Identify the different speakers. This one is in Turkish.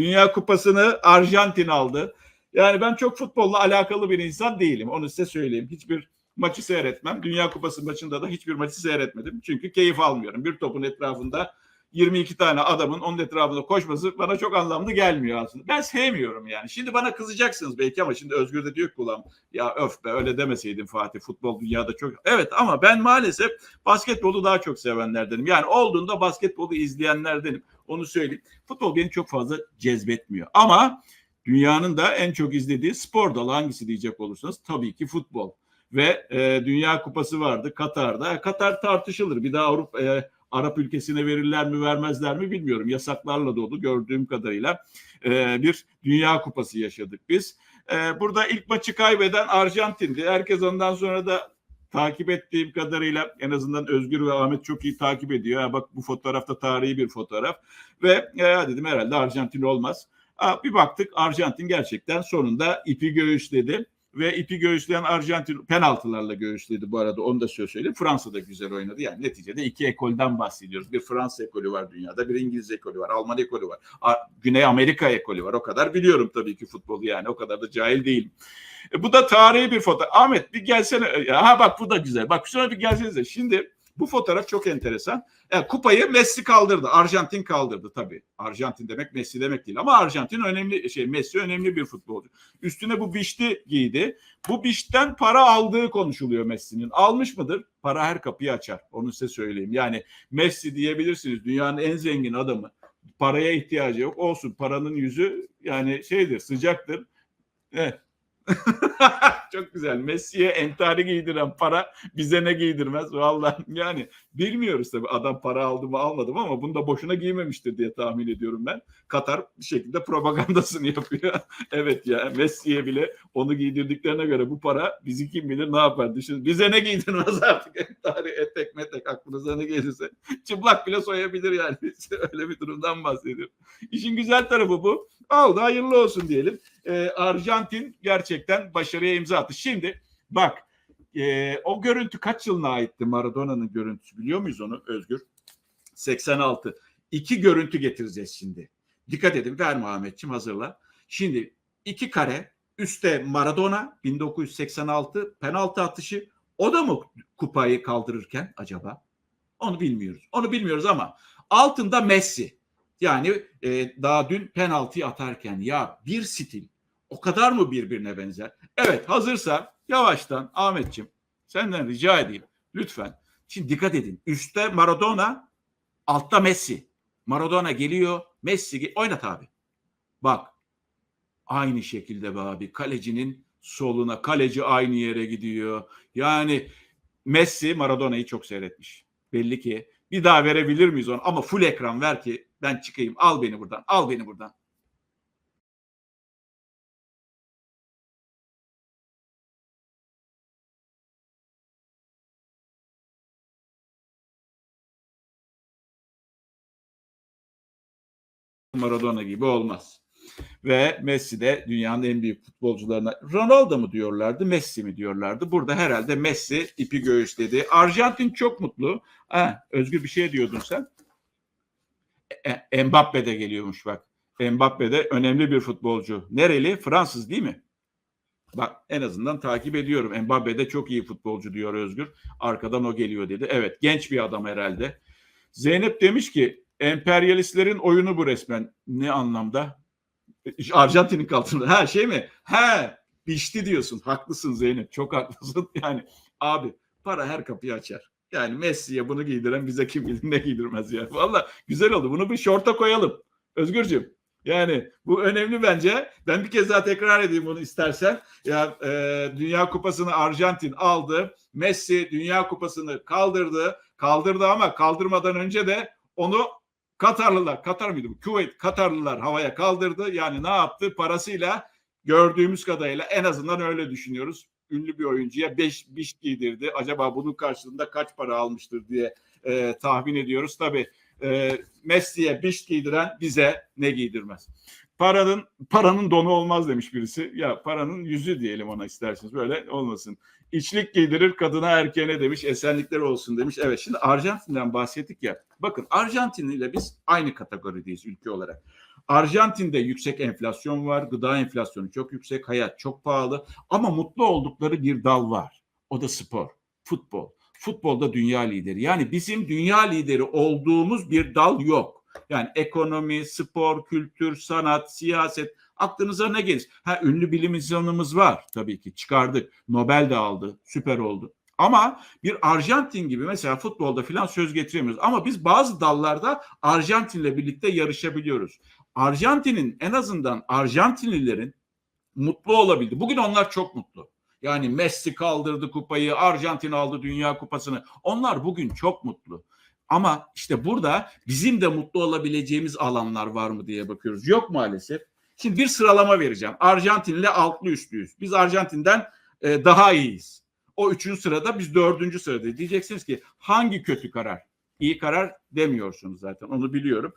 Speaker 1: Dünya Kupası'nı Arjantin aldı. Yani ben çok futbolla alakalı bir insan değilim. Onu size söyleyeyim. Hiçbir maçı seyretmem. Dünya Kupası maçında da hiçbir maçı seyretmedim. Çünkü keyif almıyorum. Bir topun etrafında 22 tane adamın onun etrafında koşması bana çok anlamlı gelmiyor aslında. Ben sevmiyorum yani. Şimdi bana kızacaksınız belki ama şimdi Özgür de diyor ki ulan ya öf be öyle demeseydin Fatih futbol dünyada çok. Evet ama ben maalesef basketbolu daha çok sevenlerdenim. Yani olduğunda basketbolu izleyenlerdenim. Onu söyleyeyim. Futbol beni çok fazla cezbetmiyor. Ama dünyanın da en çok izlediği spor dalı hangisi diyecek olursanız tabii ki futbol. Ve e, Dünya Kupası vardı Katar'da. Katar tartışılır. Bir daha Avrupa e, Arap ülkesine verirler mi vermezler mi bilmiyorum. Yasaklarla dolu gördüğüm kadarıyla e, bir Dünya Kupası yaşadık biz. E, burada ilk maçı kaybeden Arjantin'di. Herkes ondan sonra da takip ettiğim kadarıyla en azından Özgür ve Ahmet çok iyi takip ediyor. Bak bu fotoğrafta tarihi bir fotoğraf. Ve e, dedim herhalde Arjantin olmaz. Bir baktık Arjantin gerçekten sonunda ipi göğüsledi ve ipi göğüsleyen Arjantin penaltılarla göğüsledi bu arada onu da söyleyeyim. Fransa da güzel oynadı. Yani neticede iki ekolden bahsediyoruz. Bir Fransa ekolü var dünyada, bir İngiliz ekolü var, Alman ekolü var. Güney Amerika ekolü var. O kadar biliyorum tabii ki futbolu yani. O kadar da cahil değilim. E, bu da tarihi bir foto. Ahmet bir gelsene. Ha bak bu da güzel. Bak şuna bir gelsenize. Şimdi bu fotoğraf çok enteresan. Yani kupayı Messi kaldırdı. Arjantin kaldırdı tabii. Arjantin demek Messi demek değil ama Arjantin önemli şey Messi önemli bir futbolcu. Üstüne bu bişti giydi. Bu bişten para aldığı konuşuluyor Messi'nin. Almış mıdır? Para her kapıyı açar. Onu size söyleyeyim. Yani Messi diyebilirsiniz. Dünyanın en zengin adamı. Paraya ihtiyacı yok. Olsun. Paranın yüzü yani şeydir, sıcaktır. Evet. Çok güzel. Messi'ye entari giydiren para bize ne giydirmez? Vallahi yani bilmiyoruz tabii adam para aldı mı almadı mı ama bunu da boşuna giymemiştir diye tahmin ediyorum ben. Katar bir şekilde propagandasını yapıyor. evet ya Messi'ye bile onu giydirdiklerine göre bu para bizi kim bilir ne yapar. Düşün, bize ne giydirmez artık entari, etek metek aklınıza ne gelirse. Çıplak bile soyabilir yani. Öyle bir durumdan bahsediyorum. İşin güzel tarafı bu. Aldı hayırlı olsun diyelim. Ee, Arjantin gerçekten başarıya imza attı. Şimdi bak e, o görüntü kaç yılına aitti Maradona'nın görüntüsü biliyor muyuz onu Özgür? 86. İki görüntü getireceğiz şimdi. Dikkat edin verme Ahmetciğim hazırla. Şimdi iki kare üstte Maradona 1986 penaltı atışı o da mı kupayı kaldırırken acaba? Onu bilmiyoruz. Onu bilmiyoruz ama altında Messi. Yani e, daha dün penaltıyı atarken ya bir stil o kadar mı birbirine benzer? Evet hazırsa yavaştan Ahmetçim senden rica edeyim lütfen. Şimdi dikkat edin. Üstte Maradona, altta Messi. Maradona geliyor, Messi oynat abi. Bak. Aynı şekilde be abi. Kalecinin soluna, kaleci aynı yere gidiyor. Yani Messi Maradona'yı çok seyretmiş. Belli ki bir daha verebilir miyiz onu? Ama full ekran ver ki ben çıkayım. Al beni buradan. Al beni buradan. Maradona gibi olmaz. Ve Messi de dünyanın en büyük futbolcularına Ronaldo mu diyorlardı, Messi mi diyorlardı. Burada herhalde Messi ipi göğüsledi. Arjantin çok mutlu. Ha, Özgür bir şey diyordun sen. E, Mbappe de geliyormuş bak. Mbappe de önemli bir futbolcu. Nereli? Fransız değil mi? Bak en azından takip ediyorum. Mbappe de çok iyi futbolcu diyor Özgür. Arkadan o geliyor dedi. Evet genç bir adam herhalde. Zeynep demiş ki emperyalistlerin oyunu bu resmen. Ne anlamda? Arjantin'in altında. Ha şey mi? Ha pişti diyorsun. Haklısın Zeynep. Çok haklısın. Yani abi para her kapıyı açar. Yani Messi'ye bunu giydiren bize kim bilir ne giydirmez ya. Valla güzel oldu. Bunu bir şorta koyalım. Özgürcüğüm. Yani bu önemli bence. Ben bir kez daha tekrar edeyim bunu istersen. Ya e, Dünya Kupası'nı Arjantin aldı. Messi Dünya Kupası'nı kaldırdı. Kaldırdı ama kaldırmadan önce de onu Katarlılar, Katar mıydı bu? Kuveyt, Katarlılar havaya kaldırdı. Yani ne yaptı? Parasıyla gördüğümüz kadarıyla en azından öyle düşünüyoruz. Ünlü bir oyuncuya 5 biş giydirdi. Acaba bunun karşılığında kaç para almıştır diye e, tahmin ediyoruz. Tabii e, Messi'ye biş giydiren bize ne giydirmez. Paranın paranın donu olmaz demiş birisi. Ya paranın yüzü diyelim ona isterseniz böyle olmasın. İçlik giydirir kadına erkeğine demiş. Esenlikler olsun demiş. Evet şimdi Arjantin'den bahsettik ya. Bakın Arjantin ile biz aynı kategorideyiz ülke olarak. Arjantin'de yüksek enflasyon var. Gıda enflasyonu çok yüksek. Hayat çok pahalı. Ama mutlu oldukları bir dal var. O da spor. Futbol. Futbolda dünya lideri. Yani bizim dünya lideri olduğumuz bir dal yok. Yani ekonomi, spor, kültür, sanat, siyaset aklınıza ne gelir? Ha ünlü bilim insanımız var tabii ki çıkardık. Nobel de aldı. Süper oldu. Ama bir Arjantin gibi mesela futbolda filan söz getiremiyoruz. Ama biz bazı dallarda Arjantin'le birlikte yarışabiliyoruz. Arjantin'in en azından Arjantinlilerin mutlu olabildi. Bugün onlar çok mutlu. Yani Messi kaldırdı kupayı, Arjantin aldı Dünya Kupası'nı. Onlar bugün çok mutlu. Ama işte burada bizim de mutlu olabileceğimiz alanlar var mı diye bakıyoruz. Yok maalesef. Şimdi bir sıralama vereceğim. Arjantin'le altlı üstlüyüz. Biz Arjantin'den e, daha iyiyiz. O üçüncü sırada biz dördüncü sırada. Diyeceksiniz ki hangi kötü karar? İyi karar demiyorsunuz zaten onu biliyorum.